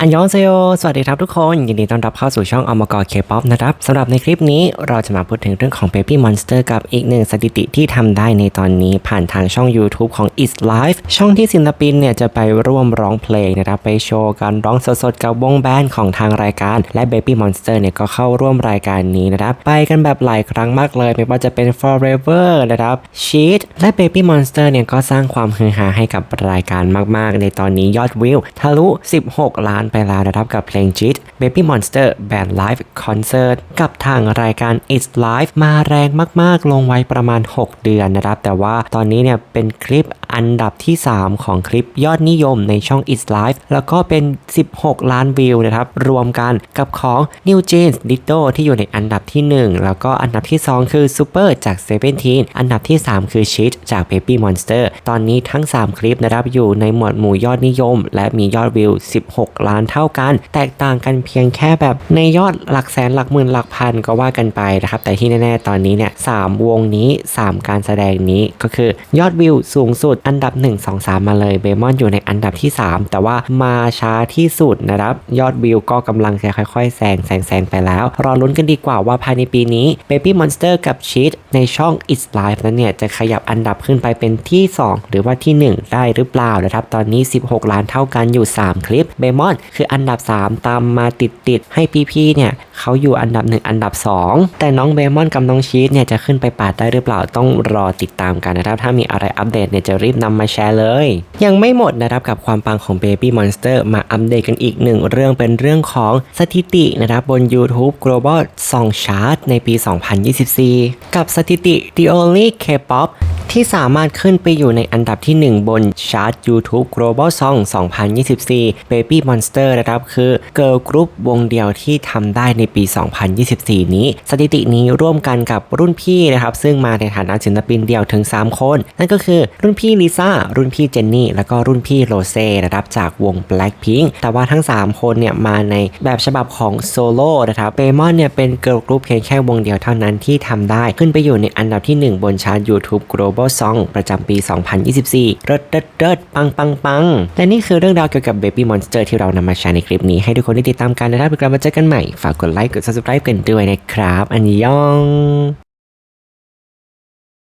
อันยองเซโยสวัสดีครับทุกคน ยินดีต้อนรับเข้าสู่ช่องอมกรเคป๊อปนะครับสำหรับในคลิปนี้เราจะมาพูดถึงเรื่องของ Baby Monster กับอีกหนึ่งสถิติที่ทำได้ในตอนนี้ผ่านทางช่อง YouTube ของ Is Life ช่องที่ศิลปินเนี่ยจะไปร่วมร้องเพลงนะครับไปโชว์การร้องสดๆกับวงแบนด์ของทางรายการ และ Baby Monster เนี่ยก็เข้าร่วมรายการนี้นะครับไปกันแบบหลายครั้งมากเลย ไม่ว่าจะเป็น Forever นะครับ Sheet และ Baby Monster เนี่ยก็สร้างความฮือฮาให้กับรายการมากๆ ในตอนนี้ยอดวิวทะลุ 16 ล้านไปแล้วนะครับกับเพลงจีต Baby Monster Band Live Concert กับทางรายการ It's Live มาแรงมากๆ ลงไว้ประมาณ 6 เดือนนะครับ แต่ว่าตอนนี้เนี่ยเป็นคลิปอันดับที่ 3 ของคลิปยอดนิยมในช่อง It's Live แล้วก็เป็น 16 ล้านวิวนะครับ รวมกันกับของ New Jeans Ditto ที่อยู่ในอันดับที่ 1 แล้วก็อันดับที่ 2 คือ Super จาก Seventeen อันดับที่ 3 คือ Cheat จาก Baby Monster ตอนนี้ทั้ง 3 คลิปนะครับอยู่ในหมวดหมู่ยอดนิยม และมียอดวิว 16 ล้านเท่ากัน แตกต่างกันเพียงแค่แบบในยอดหลักแสนหลักหมื่นหลักพันก็ว่ากันไปนะครับ แต่ที่แน่ๆตอนนี้เนี่ยสามวงนี้ 3 การแสดงนี้ก็คือยอดวิวสูงสุดอันดับ 1 2 3 มาเลยเบมอนอยู่ในอันดับที่ 3 แต่ว่ามาช้าที่สุดนะครับ ยอดวิวก็กำลังจะค่อยๆแซงแซงแซงไปแล้ว รอลุ้นกันดีกว่าว่าภายในปีนี้ Baby Monster กับ Cheat ในช่อง It's Live นั้นเนี่ย จะขยับอันดับขึ้นไปเป็นที่ 2 หรือว่าที่ 1 ได้หรือเปล่านะครับ ตอนนี้ 16 ล้านเท่ากันอยู่ 3 คลิปเบมอนคืออันดับ 3 ตามมาติดๆให้พี่ๆเนี่ย เขาอยู่อันดับ 1 อันดับ 2 แต่น้องเบมอนกับน้องชีสเนี่ยจะขึ้นไปปาดได้หรือเปล่าต้องรอติดตามกันนะครับ ถ้ามีอะไรอัปเดตเนี่ยจะรีบนำมาแชร์เลย ยังไม่หมดนะครับกับความปังของ Baby Monster มาอัปเดตกันอีกหนึ่งเรื่องเป็นเรื่องของสถิตินะครับบน YouTube Global Song Chart ในปี 2024 กับสถิติ The Only K-pop ที่สามารถขึ้นไปอยู่ในอันดับที่ 1 บนชาร์ต YouTube Global Song 2024 Baby Monster นะครับคือ Girl Group วงเดียวที่ทำได้ในปี 2024 นี้ สถิตินี้ร่วมกันกับรุ่นพี่นะครับ ซึ่งมาในฐานะศิลปินเดี่ยวถึง 3 คน นั่นก็คือรุ่นพี่ลิซ่า รุ่นพี่เจนนี่ แล้วก็รุ่นพี่โรเซ่นะครับจากวง Blackpink แต่ว่าทั้ง 3 คนเนี่ยมาในแบบฉบับของโซโล่นะครับเบมอนเนี่ยเป็น Girl Group เพียงแค่วงเดียวเท่านั้นที่ทำได้ขึ้นไปอยู่ในอันดับที่ 1 บนชาร์ต YouTube Global Song ประจำปี 2024 เริดเริดเริดปังปังปังและนี่คือเรื่องราวเกี่ยวกับ Baby Monster ที่เรานำมาแชร์ในคลิปนี้ให้ทุกคนได้ติดตามกันนะครับเพื่อกลับมาเจอกันใหม่ ฝากกดไลค์กด subscribe กันด้วยนะครับ อันยอง